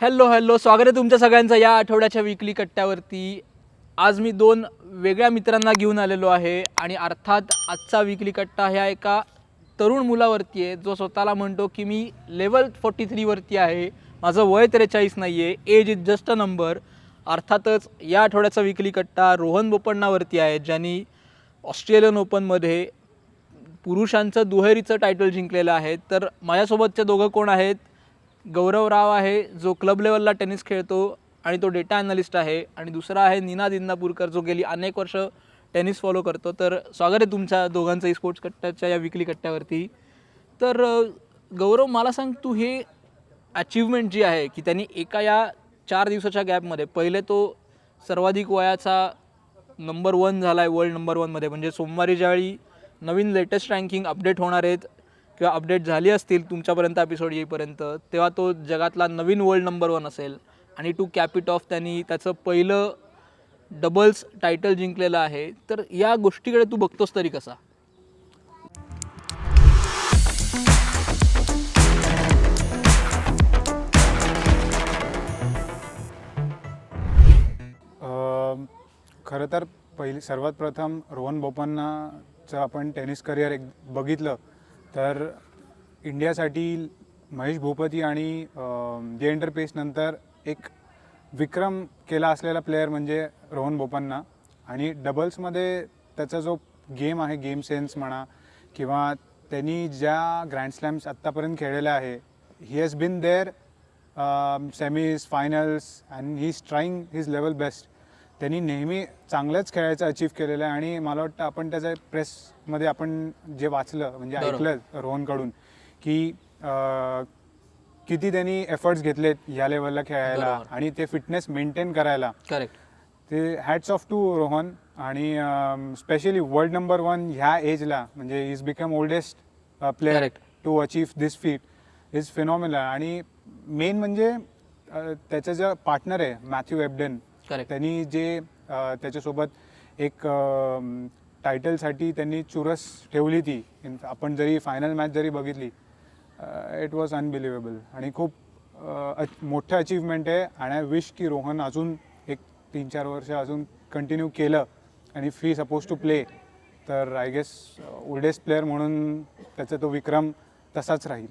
Hello hello स्वागत आहे तुमच्या सगळ्यांचं या आठवड्याच्या विकली कट्ट्यावरती. आज मी दोन वेगळ्या मित्रांना घेऊन आलेलो आहे आणि अर्थात आजचा विकली कट्टा ह्या एका तरुण मुलावरती आहे. जो स्वतःला म्हणतो की मी लेवल फोर्टी थ्रीवरती आहे. माझं वय त्रेचाळीस नाही आहे age is just a number अर्थातच या आठवड्याचा विकली कट्टा रोहन बोपण्णावरती आहे ज्यांनी ऑस्ट्रेलियन ओपनमध्ये पुरुषांचं दुहेरीचं टायटल जिंकलेलं आहे. तर माझ्यासोबतचे दोघं कोण आहेत? गौरव राव आहे जो क्लब लेवलला टेनिस खेळतो आणि तो डेटा ॲनालिस्ट आहे. आणि दुसरा आहे नीना दिंदापूरकर जो गेली अनेक वर्ष टेनिस फॉलो करतो. तर स्वागत आहे तुमच्या दोघांचंही स्पोर्ट्स कट्ट्याच्या या विकली कट्ट्यावरती. तर गौरव मला सांग तू हे अचिव्हमेंट जी आहे की त्यांनी एका या चार दिवसाच्या गॅपमध्ये पहिले तो सर्वाधिक वयाचा नंबर वन झाला आहे वर्ल्ड नंबर वनमध्ये म्हणजे सोमवारी ज्यावेळी नवीन लेटेस्ट रँकिंग अपडेट होणार आहेत किंवा अपडेट झाली असतील तुमच्यापर्यंत एपिसोड येईपर्यंत तेव्हा तो जगातला नवीन वर्ल्ड नंबर वन असेल. आणि टू कॅपिट ऑफ त्यांनी त्याचं पहिलं डबल्स टायटल जिंकलेलं आहे. तर या गोष्टीकडे तू बघतोस तरी कसा? खरं तर पहिली सर्वात प्रथम रोहन बोपन्नाचं आपण टेनिस करिअर एक बघितलं. तर इंडियासाठी महेश भूपती आणि जेएंडर पेसनंतर एक विक्रम केला असलेला प्लेअर म्हणजे रोहन बोपन्ना. आणि डबल्समध्ये त्याचा जो गेम आहे गेम सेन्स म्हणा किंवा त्यांनी ज्या ग्रँड स्लॅम्स आत्तापर्यंत खेळलेल्या आहे he has been there semis finals and he is trying his level best त्यांनी नेहमी चांगलंच खेळायचं अचीव केलेलं आहे आणि मला वाटतं आपण त्याच्या प्रेसमध्ये आपण जे वाचलं म्हणजे. ऐकलं रोहनकडून की अं, किती त्यांनी एफर्ट्स घेतलेत या लेवलला खेळायला बरोबर. आणि ते फिटनेस मेंटेन करायला करेक्ट ते हॅट्स ऑफ टू रोहन आणि स्पेशली वर्ल्ड नंबर वन ह्या एजला म्हणजे is become oldest player Correct. To achieve this feat is phenomenal आणि मेन म्हणजे अ, त्याचं जे पार्टनर आहे मॅथ्यू एबडेन करेक्ट त्यांनी जे अ, त्याच्यासोबत एक टायटलसाठी त्यांनी चुरस ठेवली ती. आपण जरी फायनल मॅच जरी बघितली इट वॉज अनबिलिव्हेबल आणि खूप अ, अच- मोठं अचीवमेंट आहे. आणि आय विश की रोहन अजून एक तीन चार वर्ष अजून कंटिन्यू केलं आणि फी सपोज टू प्ले तर आय गेस ओल्डेस्ट प्लेअर म्हणून त्याचा तो विक्रम तसाच राहील.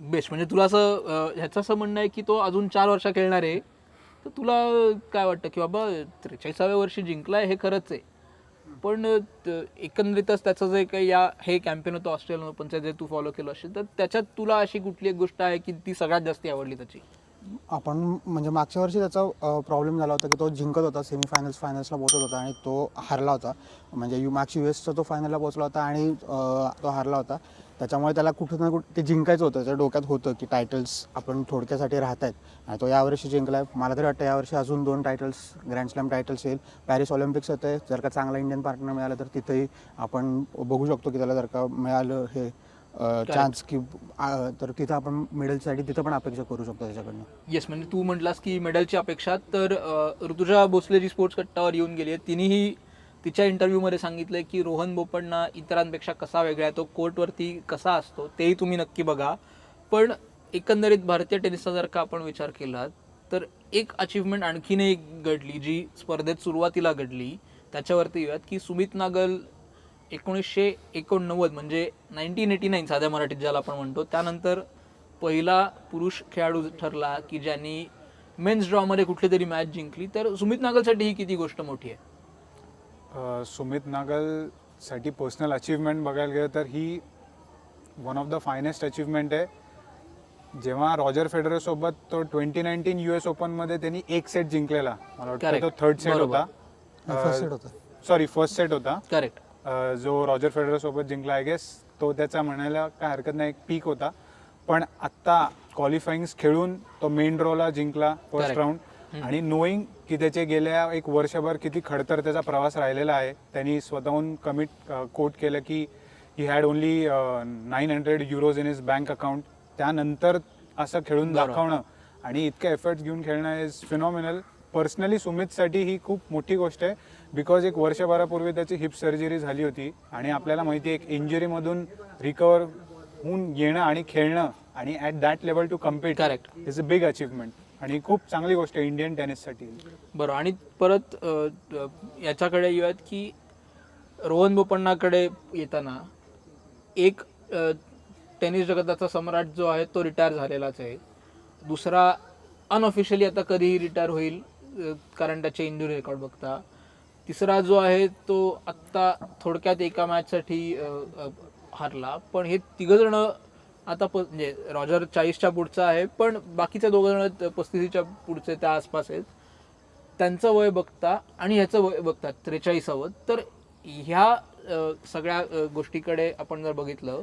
बेस्ट म्हणजे तुला असं अं, ह्याचं असं म्हणणं आहे की तो अजून चार वर्ष खेळणार आहे. तर तुला काय वाटतं की बाबा त्रेचाळीसाव्या वर्षी जिंकलाय हे खरंच आहे. पण एकंदरीतच त्याचं जे काही या हे कॅम्पेन होतं ऑस्ट्रेलियन ओपनचं जे तू फॉलो केलं असेल तर त्याच्यात तुला अशी कुठली एक गोष्ट आहे की ती सगळ्यात जास्त आवडली त्याची? आपण म्हणजे मागच्या वर्षी त्याचा प्रॉब्लेम झाला होता की तो जिंकत होता सेमीफायनल्स फायनल्सला पोहोचत होता आणि तो हारला होता. म्हणजे यू मागच्या यू एसचा तो फायनलला पोहोचला होता आणि तो हारला होता. त्याच्यामुळे त्याला कुठं ना कुठं ते जिंकायचं होतं. त्याच्या डोक्यात होतं की टायटल्स आपण थोडक्यासाठी राहत आहेत आणि तो यावर्षी जिंकला आहे मला तरी वाटतं यावर्षी अजून दोन टायटल्स ग्रँड स्लॅम टायटल्स येईल. पॅरिस ऑलिम्पिक्स येतं जर का चांगला इंडियन पार्टनर मिळाला तर तिथेही आपण बघू शकतो की त्याला जर का मिळालं हे चान्स की तर तिथं आपण मेडलसाठी तिथं पण अपेक्षा करू शकतो त्याच्याकडनं. येस म्हणजे तू म्हटलास की मेडलची अपेक्षा तर ऋतुजा भोसले जी स्पोर्ट्स कट्टावर येऊन गेली आहे तिनेही तिच्या इंटरव्ह्यूमध्ये सांगितलं आहे की रोहन बोपण्णा इतरांपेक्षा कसा वेगळा आहे तो कोर्टवरती कसा असतो तेही तुम्ही नक्की बघा. पण एकंदरीत भारतीय टेनिसचा जर का आपण विचार केला तर एक अचिव्हमेंट आणखीन एक घडली जी स्पर्धेत सुरुवातीला घडली त्याच्यावरती येऊयात की सुमित नागल एकोणीसशे एकोणनव्वद म्हणजे नाईन्टीन एटी नाईन साध्या मराठीत ज्याला आपण म्हणतो त्यानंतर पहिला पुरुष खेळाडू ठरला की ज्यांनी मेन्स ड्रॉमध्ये कुठली तरी मॅच जिंकली. तर सुमित नागलसाठी ही किती गोष्ट मोठी आहे? सुमित नागलसाठी पर्सनल अचीवमेंट बघायला गेलं तर ही one of the finest achievement आहे. जेव्हा रॉजर फेडरर सोबत तो ट्वेंटी नाईन्टीन यू एस ओपनमध्ये त्यांनी एक सेट जिंकलेला. मला वाटतं. तो थर्ड सेट. होता. फर्स्ट सेट होता. सॉरी फर्स्ट सेट होता. करेक्ट जो रॉजर फेडरर सोबत जिंकला आय गेस तो त्याचा म्हणायला काय हरकत नाही एक पीक होता. पण आत्ता क्वालिफाईंग खेळून तो मेन ड्रॉला जिंकला फर्स्ट. राऊंड आणि नोईंग की त्याचे गेल्या एक वर्षभर किती खडतर त्याचा प्रवास राहिलेला आहे त्यांनी स्वतःहून कमिट कोट केलं की he had only nine hundred euros in his bank account त्यानंतर असं खेळून. दाखवणं आणि इतके एफर्ट्स घेऊन खेळणं इज फिनॉमिनल पर्सनली सुमितसाठी ही खूप मोठी गोष्ट आहे बिकॉज एक वर्षभरापूर्वी त्याची हिप सर्जरी झाली होती आणि आपल्याला माहिती आहे एक इंजुरीमधून रिकवर होऊन येणं आणि खेळणं आणि at that level to compete Correct. Is a big achievement आणि खूप चांगली गोष्ट आहे इंडियन टेनिससाठी बरं आणि परत अ, याच्याकडे येऊयात की रोहन बोपण्णाकडे येताना एक अ, टेनिस जगताचा सम्राट जो आहे तो रिटायर झालेलाच आहे. दुसरा अनऑफिशियली आता कधीही रिटायर होईल अ, कारण त्याचे इंजुरी रेकॉर्ड बघता. तिसरा जो आहे तो आत्ता थोडक्यात एका मॅचसाठी हारला. पण हे तिघंजणं आता प म्हणजे रॉजर चाळीसच्या पुढचा आहे पण बाकीचे दोघं जण पस्तीसच्या पुढचे त्या आसपास आहेत. त्यांचं वय बघता आणि ह्याचं वय बघता त्रेचाळीसावं. तर ह्या सगळ्या गोष्टीकडे आपण जर बघितलं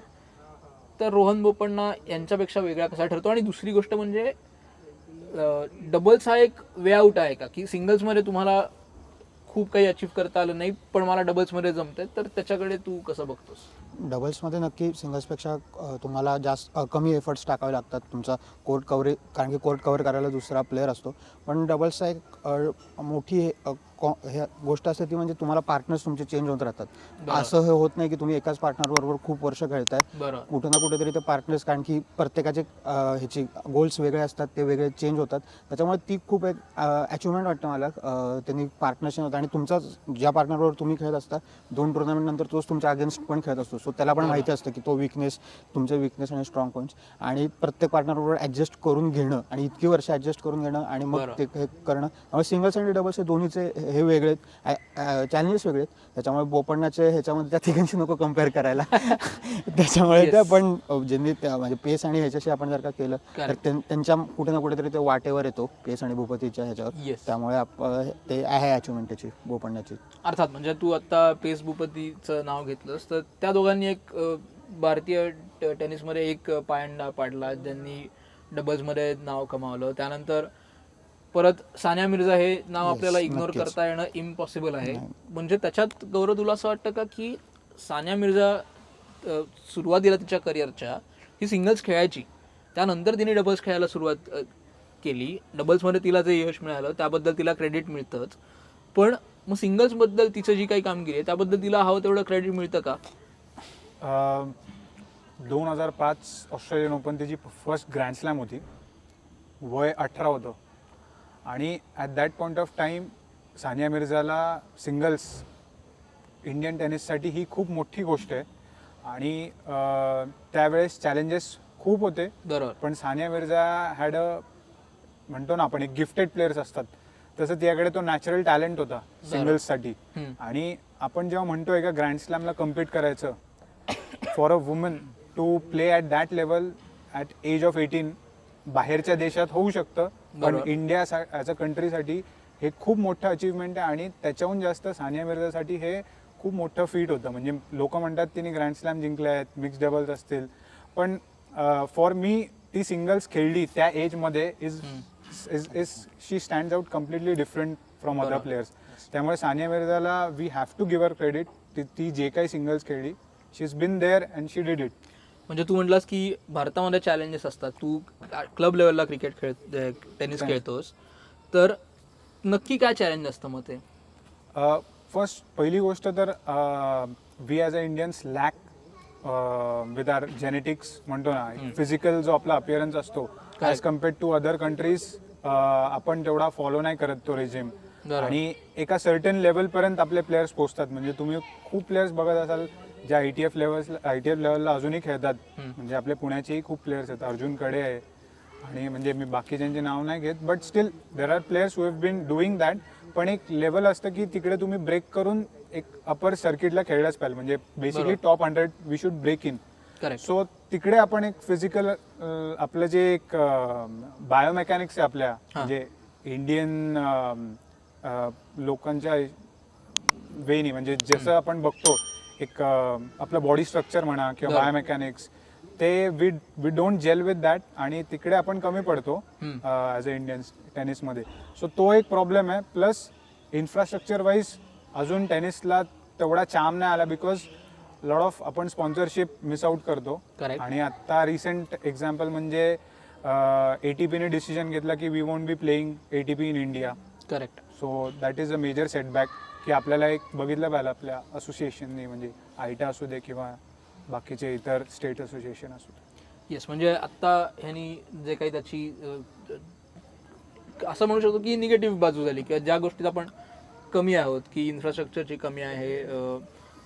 तर रोहन बोपण्णा यांच्यापेक्षा वेगळा कसा ठरतो? आणि दुसरी गोष्ट म्हणजे डबल्स हा एक वे आउट आहे का? की सिंगल्समध्ये तुम्हाला खूप काही अचीव करता आलं नाही पण मला डबल्समध्ये जमतंय तर त्याच्याकडे तू कसं बघतोस? डबल्समध्ये नक्की सिंगल्सपेक्षा तुम्हाला जास्त कमी एफर्ट्स टाकावे लागतात तुमचा कोर्ट कवरे कारण की कोर्ट कव्हर करायला दुसरा प्लेअर असतो. पण डबल्सचा एक मोठी हे, कॉ- गोष्ट असते ती म्हणजे तुम्हाला पार्टनर्स तुमचे चेंज होत राहतात. बरं. असं हे होत नाही की तुम्ही एकाच पार्टनर बरोबर खूप वर्ष खेळताय. बरं कुठं ना कुठेतरी ते पार्टनर्स कारण की प्रत्येकाचे अ, ह्याची गोल्स वेगळे असतात ते वेगळे चेंज होतात. त्याच्यामुळे ती खूप एक अचिव्हमेंट वाटतं मला. अ, त्यांनी पार्टनरशिप होतं. आणि तुमचा ज्या पार्टनरबरोबर तुम्ही खेळत असता दोन टुर्नामेंट नंतर तोच तुमच्या अगेन्स्ट पण खेळत असतो. सो त्याला पण माहिती असतं की तो विकनेस तुमचे विकनेस आणि स्ट्रॉंग पॉईंट्स आणि प्रत्येक पार्टनरबरोबर ॲडजस्ट करून घेणं आणि इतकी वर्ष ॲडजस्ट करून घेणं आणि मग बरं. ते हे करणं. सिंगल्स आणि डबल्स हे दोन्हीचे हे वेगळे आहेत. चॅलेंजेस वेगळे आहेत. त्याच्यामुळे बोपण्णाचे ह्याच्यामध्ये त्या तिघांशी नको कंपेअर करायला. त्याच्यामुळे त्या. पण ज्यांनी त्या म्हणजे पेस आणि ह्याच्याशी आपण जर का केलं तर त्यांच्या कुठे ना कुठेतरी ते वाटेवर येतो पेस आणि भूपतीच्या ह्याच्यावर. त्यामुळे ते आहे अचिव्हमेंट त्याची बोपण्याची अर्थात म्हणजे तू आता पेस भूपतीचं नाव घेतलंस तर त्या दोघांनी एक भारतीय टेनिसमध्ये एक पायंडा पाडला ज्यांनी डबल्समध्ये नाव कमावलं. त्यानंतर परत सानिया मिर्झा हे नाव Yes, आपल्याला इग्नोर नक्कीच. करता येणं इम्पॉसिबल आहे. म्हणजे त्याच्यात गौरव तुला असं वाटतं का की सानिया मिर्झा अ, सुरुवातीला तिच्या करिअरच्या ही सिंगल्स खेळायची त्यानंतर तिने डबल्स खेळायला सुरुवात अ, केली. डबल्समध्ये तिला जे यश मिळालं त्याबद्दल तिला क्रेडिट मिळतंच. पण मग सिंगल्सबद्दल तिचं जी काही कामगिरी आहे त्याबद्दल तिला हवं तेवढं क्रेडिट मिळतं का? दोन हजार पाच ऑस्ट्रेलियन ओपन तिची फर्स्ट ग्रँड स्लॅम होती वय अठरा होतं. आणि at that point of time Sania मिर्झाला singles Indian टेनिससाठी ही खूप मोठी गोष्ट आहे. आणि त्यावेळेस चॅलेंजेस खूप होते. बरोबर. पण सानिया मिर्झा हॅड अ म्हणतो ना आपण एक गिफ्टेड प्लेयर्स असतात. तसं तिच्याकडे तो नॅचरल टॅलेंट होता सिंगल्ससाठी. आणि आपण जेव्हा म्हणतोय का ग्रँड स्लॅमला कम्पीट करायचं for a woman to play at that level at age of eighteen बाहेरच्या देशात होऊ शकतं. पण. इंडिया ॲज अ कंट्रीसाठी हे खूप मोठं अचीवमेंट आहे आणि त्याच्याहून जास्त सानिया मिर्झासाठी हे खूप मोठं फीट होतं. म्हणजे लोक म्हणतात तिने ग्रँड स्लॅम जिंकले आहेत मिक्स डबल्स असतील. पण फॉर मी ती सिंगल्स खेळली त्या एजमध्ये is is is she stand out completely different from other. Players त्यामुळे Sania मिर्झाला we have to give her credit ती ती जे काही सिंगल्स खेळली she is been there and she did it म्हणजे तू म्हटलास की भारतामध्ये चॅलेंजेस असतात. तू क्लब लेवलला क्रिकेट खेळ टेनिस खेळतोस. तर नक्की काय चॅलेंज असतं मग ते? फर्स्ट पहिली गोष्ट तर we as a Indians lack with our genetics म्हणतो ना फिजिकल जो आपला अपिअरन्स असतो as compared to other countries आपण तेवढा फॉलो नाही करत तो रेजिम. आणि एका सर्टन लेवलपर्यंत आपले प्लेयर्स पोहोचतात. म्हणजे तुम्ही खूप प्लेयर्स बघत असाल ज्या I T F levels I T F लेवलला अजूनही खेळतात. म्हणजे आपल्या पुण्याचेही खूप प्लेयर्स आहेत. अर्जुनकडे आहे. आणि म्हणजे मी बाकीच्यांचे नाव नाही घेत but still there are players who have been doing that पण एक लेवल असतं की तिकडे तुम्ही ब्रेक करून एक अपर सर्किटला खेळलाच पाहिजे. म्हणजे basically. Top hundred we should break in so तिकडे आपण एक फिजिकल आपलं जे एक बायोमेकॅनिक्स आहे आपल्या म्हणजे इंडियन लोकांच्या वेनी म्हणजे जसं आपण बघतो एक आपलं बॉडी स्ट्रक्चर म्हणा किंवा. बायोमेकॅनिक्स ते we we don't gel with that आणि तिकडे आपण कमी पडतो. ॲज अ इंडियन टेनिसमध्ये सो तो एक प्रॉब्लेम आहे प्लस इन्फ्रास्ट्रक्चर वाईज अजून टेनिसला तेवढा चाम नाही आला बिकॉज लॉट ऑफ आपण स्पॉन्सरशिप मिस आउट करतो. आणि आता रिसेंट एक्झाम्पल म्हणजे ए टी पीने डिसिजन घेतला की we won't be playing A T P in India correct so that is a major setback की आपल्याला एक बघितलं पाहिजे आपल्या असोसिएशननी म्हणजे आयटा असू दे किंवा बाकीचे इतर स्टेट असोसिएशन असू दे. येस म्हणजे आत्ता ह्यांनी जे काही त्याची असं म्हणू शकतो की निगेटिव्ह बाजू झाली किंवा ज्या गोष्टीत आपण कमी आहोत की इन्फ्रास्ट्रक्चरची कमी आहे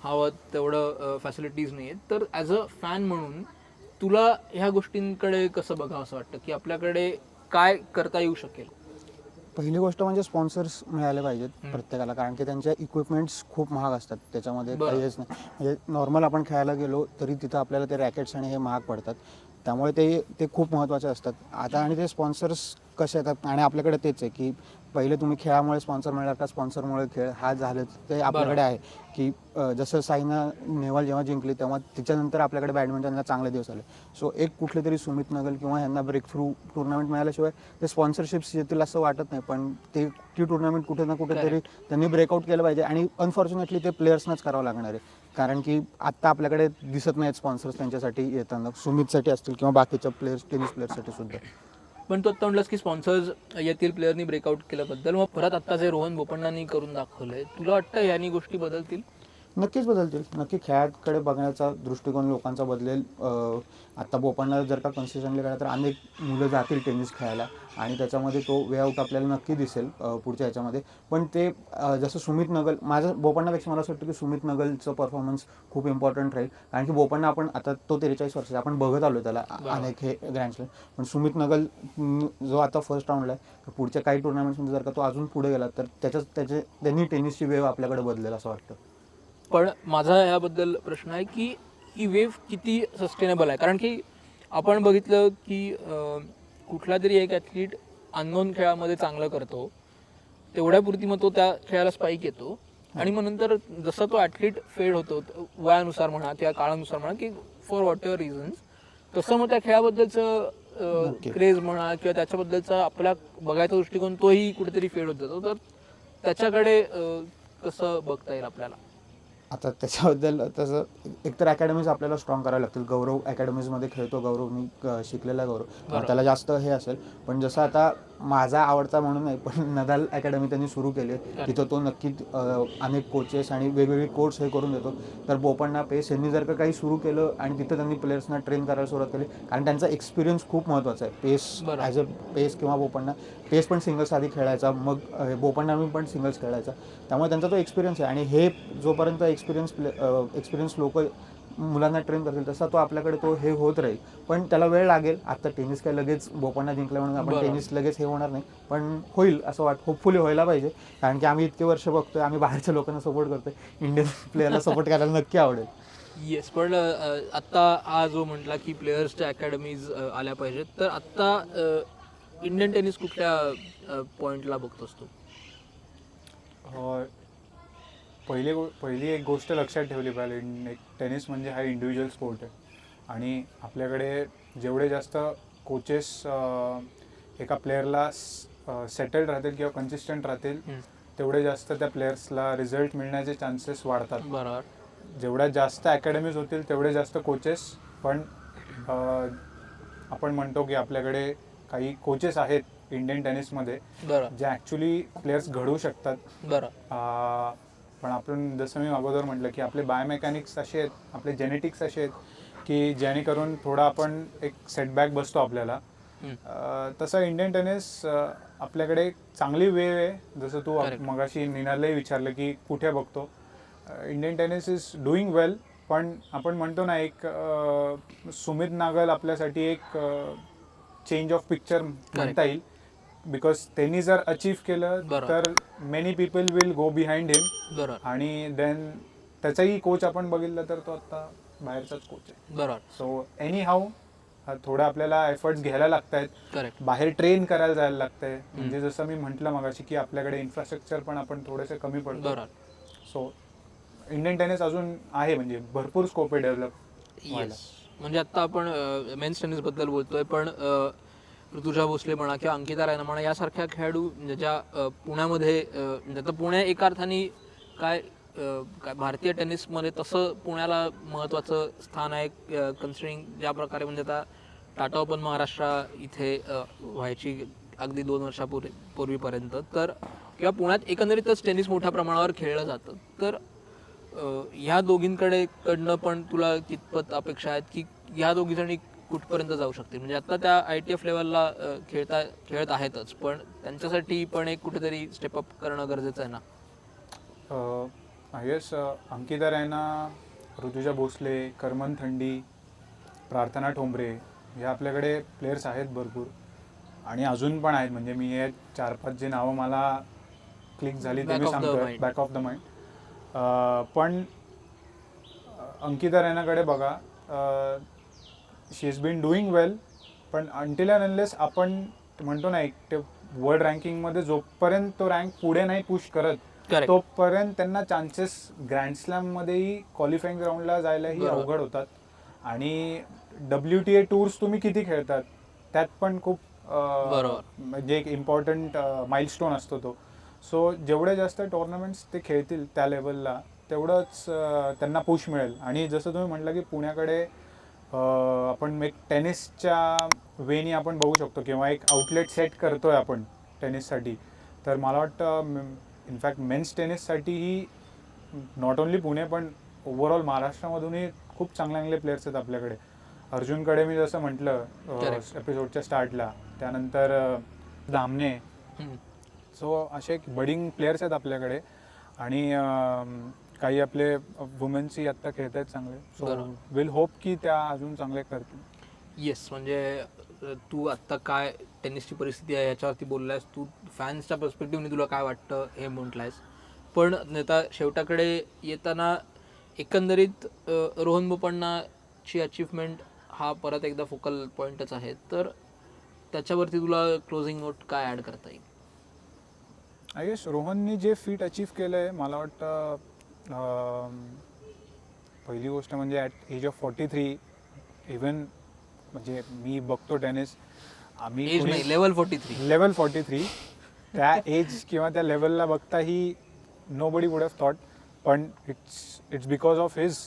हवं तेवढं फॅसिलिटीज नाही आहेत तर ॲज अ फॅन म्हणून तुला ह्या गोष्टींकडे कसं बघावं असं वाटतं? की आपल्याकडे काय करता येऊ शकेल? पहिली गोष्ट म्हणजे स्पॉन्सर्स मिळाले पाहिजेत प्रत्येकाला कारण की त्यांच्या इक्विपमेंट्स खूप महाग असतात त्याच्यामध्ये. काहीच नाही. म्हणजे नॉर्मल आपण खेळायला गेलो तरी तिथं आपल्याला ते रॅकेट्स आणि हे महाग पडतात. त्यामुळे ते ते खूप महत्त्वाचे असतात. आता आणि ते स्पॉन्सर्स कसे येतात? आणि आपल्याकडे तेच आहे की पहिले तुम्ही खेळामुळे स्पॉन्सर मिळणार का? स्पॉन्सरमुळे खेळ हा झालं ते आपल्याकडे आहे की जसं साईना नेहवाल जेव्हा जिंकली तेव्हा तिच्यानंतर आपल्याकडे बॅडमिंटनला चांगले दिवस आले. सो एक कुठले तरी सुमित नगल किंवा यांना ब्रेक थ्रू टुर्नामेंट मिळाल्याशिवाय ते स्पॉन्सरशिप्स येतील असं वाटत नाही. पण ते ती टुर्नामेंट कुठे ना कुठेतरी त्यांनी ब्रेकआउट केलं पाहिजे आणि अनफॉर्च्युनेटली ते प्लेयर्सनाच करावं लागणार आहे. कारण की आत्ता आपल्याकडे दिसत नाहीत स्पॉन्सर्स त्यांच्यासाठी येताना. सुमितसाठी असतील किंवा बाकीच्या प्लेयर्स टेनिस प्लेयर्ससाठी सुद्धा. पण तू आत्ता म्हटलंस की स्पॉन्सर्स येथील प्लेअरनी ब्रेकआउट केल्याबद्दल. मग परत आत्ता जे रोहन बोपण्णांनी करून दाखवलंय तुला वाटतं यांनी गोष्टी बदलतील? नक्कीच बदलतील नक्की खेळाकडे बघण्याचा दृष्टिकोन लोकांचा बदलेल. अं, आता बोपांना जर का कन्सिस्टंटली खेळा तर अनेक मुलं जातील टेनिस खेळायला आणि त्याच्यामध्ये तो वे आउट आपल्याला नक्की दिसेल पुढच्या ह्याच्यामध्ये. पण ते जसं सुमित नगल माझं बोपण्णापेक्षा मला असं वाटतं की सुमित नगलचं परफॉर्मन्स खूप इम्पॉर्टंट राहील. कारण की बोपण्णा आपण आता तो त्रेचाळीस वर्षाचा आपण बघत आलो त्याला अनेक हे ग्रँडस्लॅम पण सुमित नगल जो आता फर्स्ट राऊंडला आहे तर पुढच्या काही टुर्नामेंट्समध्ये जर का तो अजून पुढे गेला तर त्याच्याच त्याचे त्यांनी टेनिसची वेव आपल्याकडे बदलेल असं वाटतं. पण माझा याबद्दल प्रश्न आहे की ही वेव्ह किती सस्टेनेबल आहे? कारण की आपण बघितलं की कुठला तरी एक ॲथलीट अननोन खेळामध्ये चांगलं करतो तेवढ्यापुरती मग तो त्या खेळाला स्पाईक येतो. आणि मग नंतर जसा तो ॲथलीट फेड होतो वयानुसार म्हणा किंवा काळानुसार म्हणा की फॉर वॉट एव्हर रिझन्स तसं मग त्या खेळाबद्दलचं. क्रेज म्हणा किंवा त्याच्याबद्दलचा आपला बघायचा दृष्टिकोन तोही कुठेतरी फेड होत जातो. तर त्याच्याकडे कसं बघता येईल आपल्याला? आता त्याच्याबद्दल तसं एकतर अकॅडमीज आपल्याला स्ट्रॉंग करावे लागतील गौरव अकॅडमीजमध्ये खेळतो गौरवनी अं, शिकलेला गौरव. त्याला जास्त हे असेल पण जसं आता माझा आवडता म्हणून नाही पण नदाल अकॅडमी त्यांनी सुरू केली आहे. तिथं तो नक्की अनेक कोचेस आणि वेगवेगळे कोर्स हे करून देतो तर बोपण्णा पेस यांनी जर का काही सुरू केलं आणि तिथं त्यांनी प्लेयर्सना ट्रेन करायला सुरुवात केली कारण त्यांचा एक्सपिरियन्स खूप महत्त्वाचा आहे पेस. ॲज अ पेस किंवा बोपण्णा पेस पण सिंगल्स आधी खेळायचा मग बोपण्णा पण सिंगल्स खेळायचा. त्यामुळे त्यांचा तो एक्सपिरियन्स आहे. आणि हे जोपर्यंत एक्सपिरियन्स प्ले एक्सपिरियन्स लोक मुलांना ट्रेन करतील तसा तो आपल्याकडे तो हे होत राहील. पण त्याला वेळ लागेल. आता टेनिस काय लगेच बोपण्णा जिंकल्या म्हणून आपण. टेनिस लगेच हे होणार नाही. पण होईल असं वाट होपफुली व्हायला पाहिजे. कारण की आम्ही इतके वर्ष बघतोय आम्ही बाहेरच्या लोकांना सपोर्ट करतोय. इंडियन प्लेअरला सपोर्ट करायला नक्की आवडेल. येस पण आत्ता हा जो म्हटला की प्लेयर्सच्या अकॅडमीज आल्या पाहिजेत. तर आत्ता इंडियन टेनिस कुठल्या पॉइंटला बघतोस तू? पहिली गो पहिली एक गोष्ट लक्षात ठेवली पाहिजे एक टेनिस म्हणजे हा इंडिव्हिज्युअल स्पोर्ट आहे. आणि आपल्याकडे जेवढे जास्त कोचेस एका प्लेअरला सेटल्ड राहतील किंवा कन्सिस्टंट राहतील. तेवढे जास्त त्या प्लेयर्सला रिझल्ट मिळण्याचे चान्सेस वाढतात. बरोबर. जेवढ्या जास्त अकॅडमीज होतील तेवढे जास्त कोचेस पण आपण म्हणतो की आपल्याकडे काही कोचेस आहेत इंडियन टेनिसमध्ये बरं. जे ॲक्च्युली प्लेयर्स घडवू शकतात. बरं. आ, पण आपण जसं मी अगोदर म्हटलं की आपले बायोमेकॅनिक्स असे आहेत आपले जेनेटिक्स असे आहेत की जेणेकरून थोडा आपण एक सेटबॅक बसतो आपल्याला. हम्म. अ, तसं इंडियन टेनिस अ, आपल्याकडे एक चांगली वेळ आहे. जसं तू Correct. मगाशी निनालही विचारलं की कुठे बघतो. Indian tennis is doing well पण आपण म्हणतो ना एक अ, सुमित नागल आपल्यासाठी एक चेंज ऑफ पिक्चर म्हणता येईल. बिकॉज त्यांनी जर अचीव केलं. तर many people will go behind him आणि देन त्याचाही कोच आपण बघितलं तर तो आता बाहेरचाच कोच आहे. बरोबर. सो एनी हाऊ थोडं आपल्याला एफर्ट्स घ्यायला लागत आहेत बाहेर ट्रेन करायला जायला लागतंय. म्हणजे जसं मी म्हटलं मगाशी की आपल्याकडे इन्फ्रास्ट्रक्चर पण आपण थोडेसे कमी पडतो. सो इंडियन टेनिस अजून आहे म्हणजे भरपूर स्कोप आहे डेव्हलप व्हायला. म्हणजे आत्ता आपण मेन्स टेनिसबद्दल बोलतोय पण ऋतुजा भोसले म्हणा किंवा अंकिता रायना म्हणा यासारख्या खेळाडू ज्या पुण्यामध्ये म्हणजे आता पुणे एका अर्थाने काय काय भारतीय टेनिसमध्ये तसं पुण्याला महत्त्वाचं स्थान आहे कन्सिडरिंग ज्या प्रकारे म्हणजे आता टाटा ओपन महाराष्ट्र इथे व्हायची अगदी दोन वर्षापूर्वी पूर्वीपर्यंत. तर किंवा पुण्यात एकंदरीतच टेनिस मोठ्या प्रमाणावर खेळलं जातं. तर ह्या दोघींकडे कडनं पण तुला कितपत अपेक्षा आहेत की ह्या दोघी जणी कुठपर्यंत जाऊ शकतील? म्हणजे आता त्या आय टी एफ लेवलला खेळता खेळत आहेतच पण त्यांच्यासाठी पण एक कुठेतरी स्टेप अप करणं गरजेचं आहे ना? आय गेस अंकिता रैना ऋतुजा भोसले करमन थंडी प्रार्थना ठोंबरे हे आपल्याकडे प्लेयर्स आहेत भरपूर. आणि अजून पण आहेत म्हणजे मी हे चार पाच जे नावं मला क्लिक झाली ते मी mind. Back of the mind पण अंकिता रैनाकडे बघा she is been doing well पण अंटिल अँड अनलेस आपण म्हणतो ना एक ते वर्ल्ड रँकिंगमध्ये जोपर्यंत तो रँक पुढे नाही पुश करत. तोपर्यंत त्यांना चान्सेस ग्रँड स्लॅममध्येही क्वालिफाईंग ग्राउंडला जायलाही. अवघड होतात आणि डब्ल्यू टी ए टूर्स तुम्ही किती खेळतात त्यात पण खूप. म्हणजे एक इम्पॉर्टंट माइलस्टोन असतो तो सो जेवढे जास्त टुर्नामेंट्स ते खेळतील त्या लेवलला तेवढंच त्यांना पुश मिळेल आणि जसं तुम्ही म्हटलं की पुण्याकडे आपण एक टेनिसच्या वेनी आपण बघू शकतो किंवा एक आउटलेट सेट करतोय आपण टेनिससाठी तर मला वाटतं इनफॅक्ट मेन्स टेनिससाठीही नॉट ओन्ली पुणे पण ओव्हरऑल महाराष्ट्रामधूनही खूप चांगले चांगले प्लेयर्स आहेत आपल्याकडे अर्जुनकडे मी जसं म्हटलं. एपिसोडच्या स्टार्टला त्यानंतर धामणे हम्म. सो असे बडिंग प्लेयर्स आहेत आपल्याकडे. आणि काही आपले वुमेन्सही आत्ता खेळत आहेत चांगले. सो बरोबर. विल होप की त्या अजून चांगले करतील. येस म्हणजे अ, तू आत्ता काय टेनिसची परिस्थिती आहे याच्यावरती बोललायस. तू फॅन्सच्या पर्स्पेक्टिव्हने तुला काय वाटतं हे म्हटलंयस. पण नेता शेवटाकडे येताना एकंदरीत अ, रोहन बोपण्णाची अचीवमेंट हा परत एकदा फोकल पॉईंटच आहे. तर त्याच्यावरती तुला क्लोजिंग नोट काय ॲड करता येईल? आय गेस रोहननी जे फीट अचीव केलं आहे मला वाटतं पहिली गोष्ट म्हणजे at age of forty three even म्हणजे मी बघतो टेनिस आम्ही level forty three level forty three त्या एज किंवा त्या लेवलला बघताही nobody would have thought पण it's it's because of his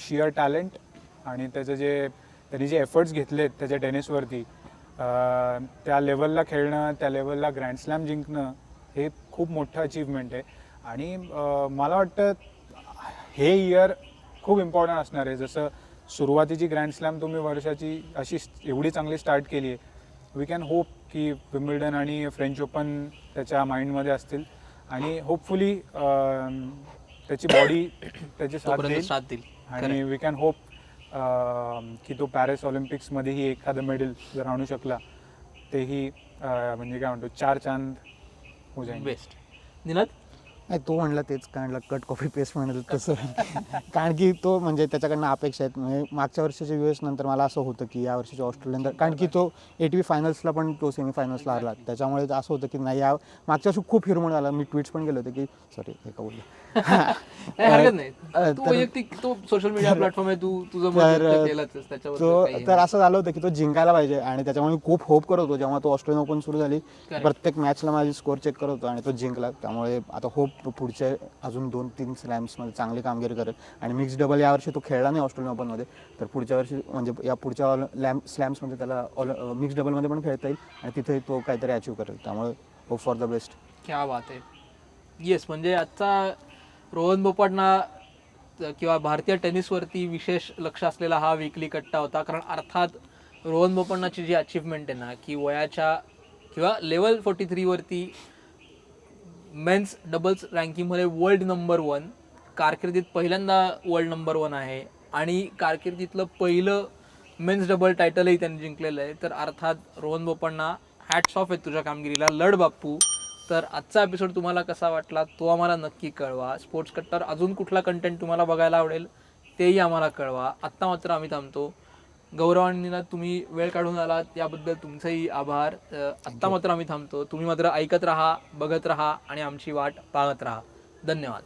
sheer talent आणि त्याचं जे त्यांनी जे एफर्ट्स घेतलेत त्याच्या टेनिसवरती त्या लेवलला खेळणं त्या लेवलला ग्रँड स्लॅम जिंकणं हे खूप मोठं अचीवमेंट आहे. आणि मला वाटतं हे इयर खूप इम्पॉर्टंट असणार आहे. जसं सुरुवातीची ग्रँड स्लॅम तुम्ही वर्षाची अशी एवढी चांगली स्टार्ट केली आहे. वी कॅन होप की विम्बल्डन आणि फ्रेंच ओपन त्याच्या माइंडमध्ये असतील. आणि होपफुली त्याची बॉडी त्याची साथ देईल. आणि वी कॅन होप की तो पॅरिस ऑलिम्पिक्समध्येही एखादं मेडल जर आणू शकला तेही म्हणजे काय म्हणतो चार चांद हो जाएंगे। बेस्ट निनाद? नाही तो म्हणला तेच कारण कट कॉफी पेस्ट म्हणलं तसं. कारण की तो म्हणजे त्याच्याकडनं अपेक्षा आहेत. म्हणजे मागच्या वर्षाच्या यू एस नंतर मला असं होतं की या वर्षीच्या ऑस्ट्रेलियन कारण की तो ए टी व्ही फायनल्सला पण तो सेमीफायनल्सला हरला. त्याच्यामुळे असं होतं की नाही या मागच्या वर्षी खूप हिरमण झाला मी ट्विट्स पण केले होते की सॉरी हे का बोललो? तर- वैयक्तिक तो सोशल मीडिया प्लॅटफॉर्म आहे तू तुझं मत तर व्यक्त केलंच त्याच्यावर तो तर असं झालं होतं की तो जिंकायला पाहिजे. आणि त्याच्यामुळे मी खूप होप करत होतो. जेव्हा तो ऑस्ट्रेलियन ओपन सुरू झाली. प्रत्येक मॅचला माझी स्कोअर चेक करत होतो आणि तो जिंकला. त्यामुळे आता होप पुढच्या अजून दोन तीन स्लॅम्समध्ये चांगली कामगिरी करेल आणि मिक्स डबल यावर्षी तो खेळला नाही ऑस्ट्रेलियन ओपनमध्ये तर पुढच्या वर्षी म्हणजे या पुढच्या लॅम स्लॅम्समध्ये त्याला ऑल मिक्स डबलमध्ये पण खेळता येईल आणि तिथे तो काहीतरी अचीव करेल. त्यामुळे होप फॉर द बेस्ट क्या बात आहे. येस म्हणजे आजचा रोहन बोपाटना किंवा भारतीय टेनिसवरती विशेष लक्ष असलेला हा विकली कट्टा होता. कारण अर्थात रोहन बोपण्णाची जी अचीवमेंट आहे ना की वयाच्या किंवा लेवल फोर्टी थ्रीवरती मेन्स डबल्स रँकिंगमध्ये वर्ल्ड नंबर वन कारकिर्दीत पहिल्यांदा वर्ल्ड नंबर वन आहे. आणि कारकिर्दीतलं पहिलं मेन्स डबल टायटलही त्यांनी जिंकलेलं आहे. तर अर्थात रोहन बोपण्णा हॅट्स ऑफ आहेत तुझ्या कामगिरीला. लढ बाप्पू. तर आजचा एपिसोड तुम्हाला कसा वाटला तो आम्हाला नक्की कळवा. स्पोर्ट्स कट्टर अजून कुठला कंटेंट तुम्हाला बघायला आवडेल तेही आम्हाला कळवा. आत्ता मात्र आम्ही थांबतो. गौरव आणि निनाद तुम्ही वेळ काढून आलात याबद्दल तुमचेही आभार. आत्ता मात्र आम्ही थांबतो. तुम्ही मात्र ऐकत राहा बघत राहा आणि आमची वाट पाहत राहा. धन्यवाद.